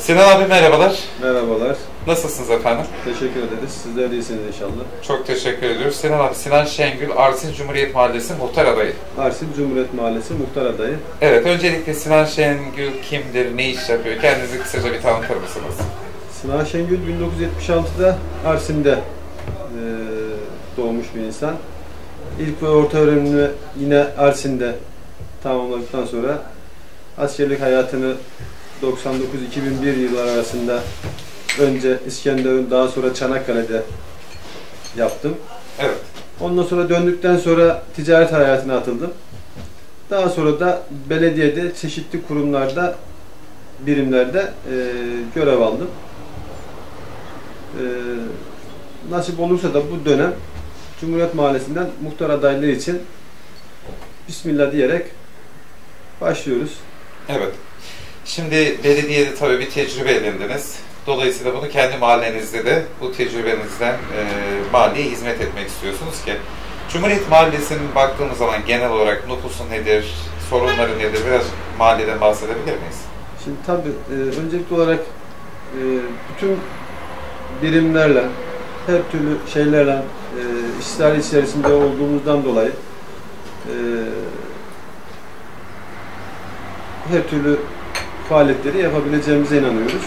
Sinan abi merhabalar. Merhabalar. Nasılsınız efendim? Teşekkür ederiz. Sizler de iyisiniz inşallah. Çok teşekkür ediyoruz. Sinan abi, Sinan Şengül, Arsin Cumhuriyet Mahallesi muhtar adayı. Arsin Cumhuriyet Mahallesi muhtar adayı. Evet, öncelikle Sinan Şengül kimdir, ne iş yapıyor? Kendinizi kısaca bir tanıtır mısınız? Sinan Şengül 1976'da Arsin'de e, doğmuş bir insan. İlk ve orta öğrenimini yine Arsin'de tamamladıktan sonra askerlik hayatını 99-2001 yıllar arasında önce İskenderun daha sonra Çanakkale'de yaptım. Evet. Ondan sonra döndükten sonra ticaret hayatına atıldım. Daha sonra da belediyede çeşitli kurumlarda, birimlerde e, görev aldım. E, nasip olursa da bu dönem Cumhuriyet Mahallesi'nden muhtar adaylığı için Bismillah diyerek başlıyoruz. Evet. Şimdi belediyede tabii bir tecrübe edindiniz. Dolayısıyla bunu kendi mahallenizde de bu tecrübenizden e, mahalleye hizmet etmek istiyorsunuz ki Cumhuriyet Mahallesi'nin baktığımız zaman genel olarak nüfusu nedir, sorunları nedir biraz mahalleden bahsedebilir miyiz? Şimdi tabii e, öncelikli olarak e, bütün birimlerle, her türlü şeylerle e, işler içerisinde olduğumuzdan dolayı e, her türlü faaliyetleri yapabileceğimize inanıyoruz.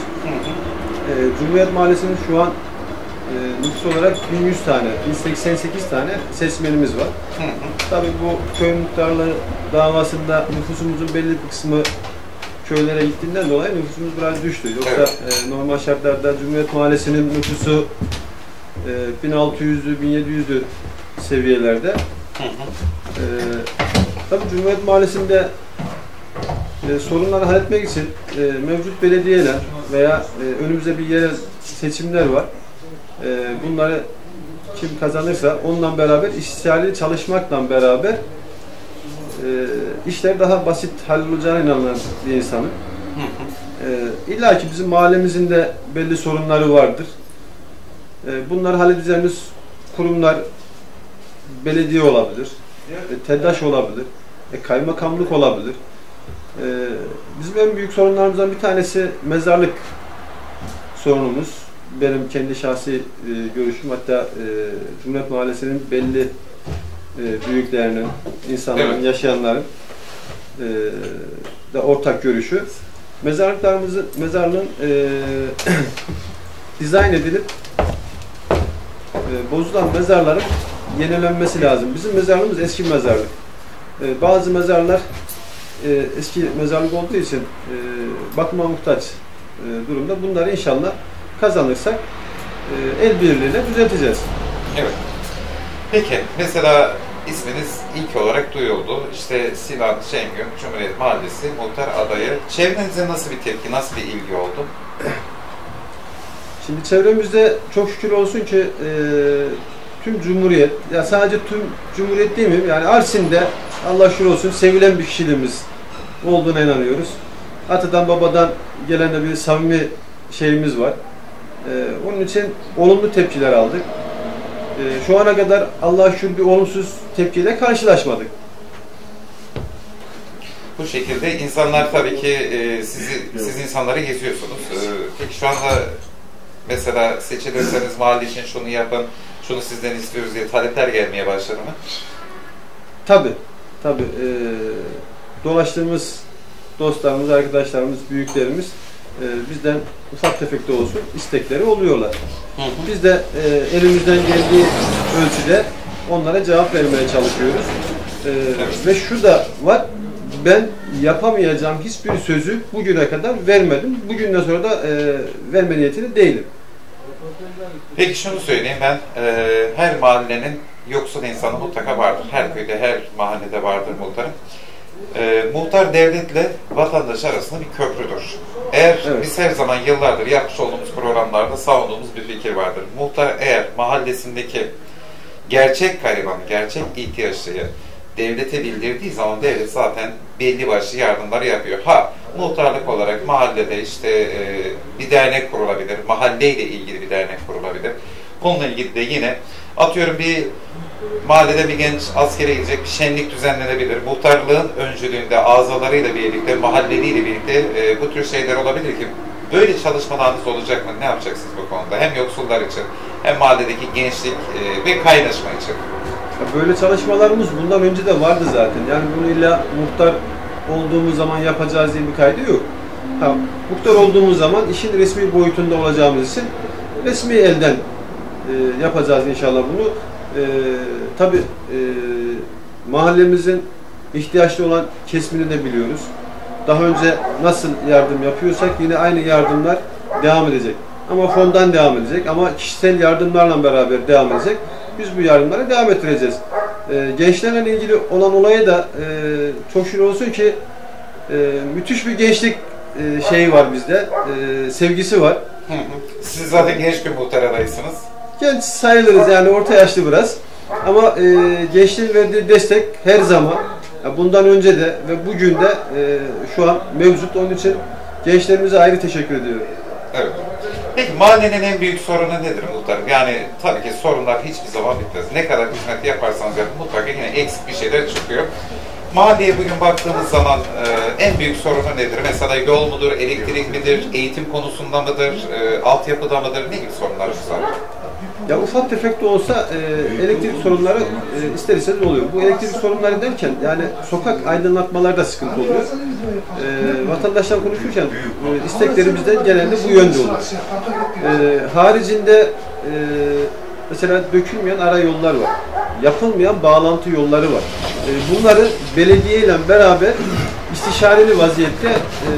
E, Cumhuriyet Mahallesi'nin şu an e, nüfus olarak 1100 tane, 1088 tane seçmenimiz var. Hı hı. Tabii bu köy muhtarlığı davasında nüfusumuzun belli bir kısmı köylere gittiğinden dolayı nüfusumuz biraz düştü. Yoksa Evet. e, normal şartlarda Cumhuriyet Mahallesi'nin nüfusu e, 1600'lü 1700'lü seviyelerde. Hı hı. E, tabii Cumhuriyet Mahallesi'nde e, sorunları halletmek için e, mevcut belediyeler veya e, önümüzde bir yerel seçimler var. E, bunları kim kazanırsa onunla beraber işçilerle çalışmakla beraber e, işler daha basit hallolacağına inanan bir insanım. E, İlla ki bizim mahallemizin de belli sorunları vardır. E, bunları halledeceğimiz kurumlar belediye olabilir, e, TEDAŞ olabilir, e, kaymakamlık olabilir. E, bizim en büyük sorunlarımızdan bir tanesi mezarlık sorunumuz. Benim kendi şahsi e, görüşüm hatta e, Cumhuriyet Mahallesi'nin belli e, büyüklerinin, insanların, Evet. yaşayanların e, da ortak görüşü. Mezarlıklarımızın, mezarlığın e, dizayn edilip e, bozulan mezarların yenilenmesi lazım. Bizim mezarlığımız eski mezarlık. E, bazı mezarlar e, eski mezarlık olduğu için e, bakıma muhtaç e, durumda. Bunları inşallah kazanırsak e, el birliğiyle düzelteceğiz. Evet. Peki, mesela isminiz ilk olarak duyuldu. İşte Sinan Şengün, Cumhuriyet Mahallesi muhtar adayı. Çevrenize nasıl bir tepki, nasıl bir ilgi oldu? Şimdi çevremizde çok şükür olsun ki e, tüm Cumhuriyet, ya sadece tüm Cumhuriyet değil mi? Yani Arsin'de Allah şükür olsun sevilen bir kişiliğimiz olduğuna inanıyoruz. Atadan babadan gelen de bir samimi şeyimiz var. E, onun için olumlu tepkiler aldık. E, şu ana kadar Allah şükür bir olumsuz tepkiyle karşılaşmadık. Bu şekilde insanlar tabii ki e, sizi, siz insanları geziyorsunuz. E, peki şu anda mesela seçilirseniz mahalle için şunu yapın, şunu sizden istiyoruz diye talepler gelmeye başladı mı? Tabi, tabi. E, dolaştığımız dostlarımız, arkadaşlarımız, büyüklerimiz e, bizden ufak tefek de olsun istekleri oluyorlar. Biz de e, elimizden geldiği ölçüde onlara cevap vermeye çalışıyoruz. E, Ve şu da var, ben yapamayacağım hiçbir sözü bugüne kadar vermedim. Bugünden sonra da e, verme niyetinde değilim. Peki şunu söyleyeyim ben, e, her mahallenin yoksul insanı mutlaka vardır. Her köyde, her mahallede vardır muhtarın. E, muhtar devletle vatandaş arasında bir köprüdür. Eğer Evet. biz her zaman yıllardır yapmış olduğumuz programlarda savunduğumuz bir fikir vardır. Muhtar eğer mahallesindeki gerçek gariban, gerçek ihtiyaçlıyı devlete bildirdiği zaman devlet zaten belli başlı yardımları yapıyor. Ha, muhtarlık olarak mahallede işte e, bir dernek kurulabilir, mahalleyle ilgili bir dernek kurulabilir. Bununla ilgili de yine atıyorum bir mahallede bir genç askere gidecek bir şenlik düzenlenebilir. Muhtarlığın öncülüğünde azalarıyla birlikte, mahalleliyle birlikte e, bu tür şeyler olabilir ki Böyle çalışmalarınız olacak mı? Ne yapacaksınız bu konuda? Hem yoksullar için hem mahalledeki gençlik e, ve kaynaşma için. Böyle çalışmalarımız bundan önce de vardı zaten. Yani bunu illa muhtar olduğumuz zaman yapacağız diye bir kaydı yok. Ha, muhtar olduğumuz zaman işin resmi boyutunda olacağımız için resmi elden e, yapacağız inşallah bunu. E, Tabi e, mahallemizin ihtiyaçlı olan kesimini de biliyoruz. Daha önce nasıl yardım yapıyorsak yine aynı yardımlar devam edecek. Ama fondan devam edecek ama kişisel yardımlarla beraber devam edecek. Biz bu yardımları devam ettireceğiz. E, gençlerle ilgili olan olaya da e, çok şükür olsun ki e, müthiş bir gençlik e, şeyi var bizde. E, sevgisi var. Siz zaten genç bir muhtar adaysınız. Genç sayılırız yani orta yaşlı biraz. Ama e, gençliğin verdiği destek her zaman bundan önce de ve bugün de e, şu an mevcut. Onun için gençlerimize ayrı teşekkür ediyorum. Evet. Peki mahallenin en büyük sorunu nedir muhtarım? Yani tabii ki sorunlar hiçbir zaman bitmez. Ne kadar hizmet yaparsanız yapın mutlaka yine eksik bir şeyler çıkıyor. Mahalleye bugün baktığımız zaman e, en büyük sorunu nedir? Mesela yol mudur, elektrik midir, eğitim konusunda mıdır, e, altyapıda mıdır? Ne gibi sorunlar var? Ya ufak tefek de olsa e, elektrik sorunları e, ister istemez oluyor. Bu elektrik sorunları derken yani sokak aydınlatmalarda sıkıntı oluyor. E, vatandaşlar konuşurken e, isteklerimizden genelde bu yönde olur. E, haricinde e, mesela dökülmeyen ara yollar var. Yapılmayan bağlantı yolları var. E, bunları belediye ile beraber istişareli vaziyette e,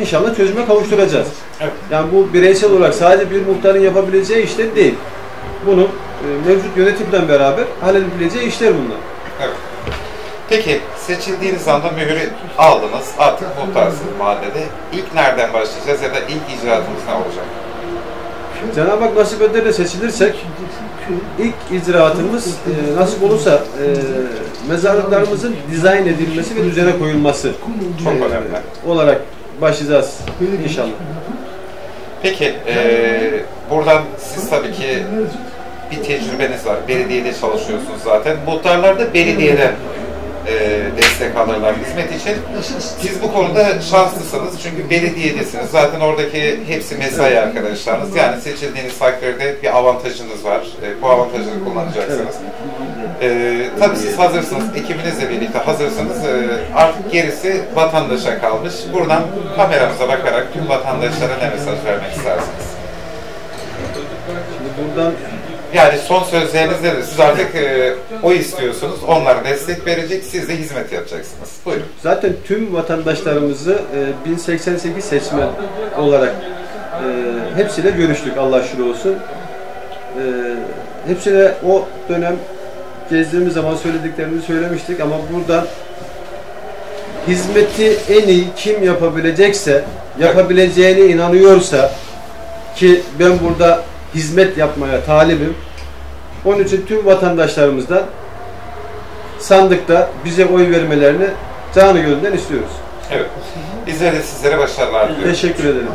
inşallah çözüme kavuşturacağız. Evet. Yani bu bireysel olarak sadece bir muhtarın yapabileceği işler değil. Bunu e, mevcut yönetimle beraber halledebileceği işler bunlar. Evet. Peki seçildiğiniz anda mührü aldınız. Artık muhtarsınız mahallede. İlk nereden başlayacağız ya da ilk icraatımız ne olacak? Cenab-ı Hak nasip eder de seçilirsek ilk icraatımız e, nasip olursa e, mezarlıklarımızın dizayn edilmesi ve düzene koyulması Çok e, önemli. olarak başlayacağız inşallah. Peki eee, buradan siz tabii ki bir tecrübeniz var. Belediyede çalışıyorsunuz zaten. Muhtarlar da belediyeden eee, destek alırlar hizmet için. Siz bu konuda şanslısınız. Çünkü belediyedesiniz. Zaten oradaki hepsi mesai arkadaşlarınız. Yani seçildiğiniz takdirde bir avantajınız var. E, bu avantajını kullanacaksınız. Ee, tabii siz hazırsınız, ekibinizle birlikte hazırsınız. Ee, artık gerisi vatandaşa kalmış. Buradan kameramıza bakarak tüm vatandaşlara ne mesaj vermek istersiniz? Şimdi buradan Yani son sözleriniz nedir? Siz artık e, o istiyorsunuz, onlara destek verecek, siz de hizmet yapacaksınız. Buyurun. Zaten tüm vatandaşlarımızı e, 1088 seçmen olarak e, hepsiyle görüştük Allah şükür olsun. E, hepsine o dönem gezdiğimiz zaman söylediklerimizi söylemiştik ama buradan hizmeti en iyi kim yapabilecekse, yapabileceğine inanıyorsa ki ben burada hizmet yapmaya talibim. Onun için tüm vatandaşlarımızdan sandıkta bize oy vermelerini canı gönülden istiyoruz. Evet. Bizler de sizlere başarılar diliyoruz. Teşekkür ederim.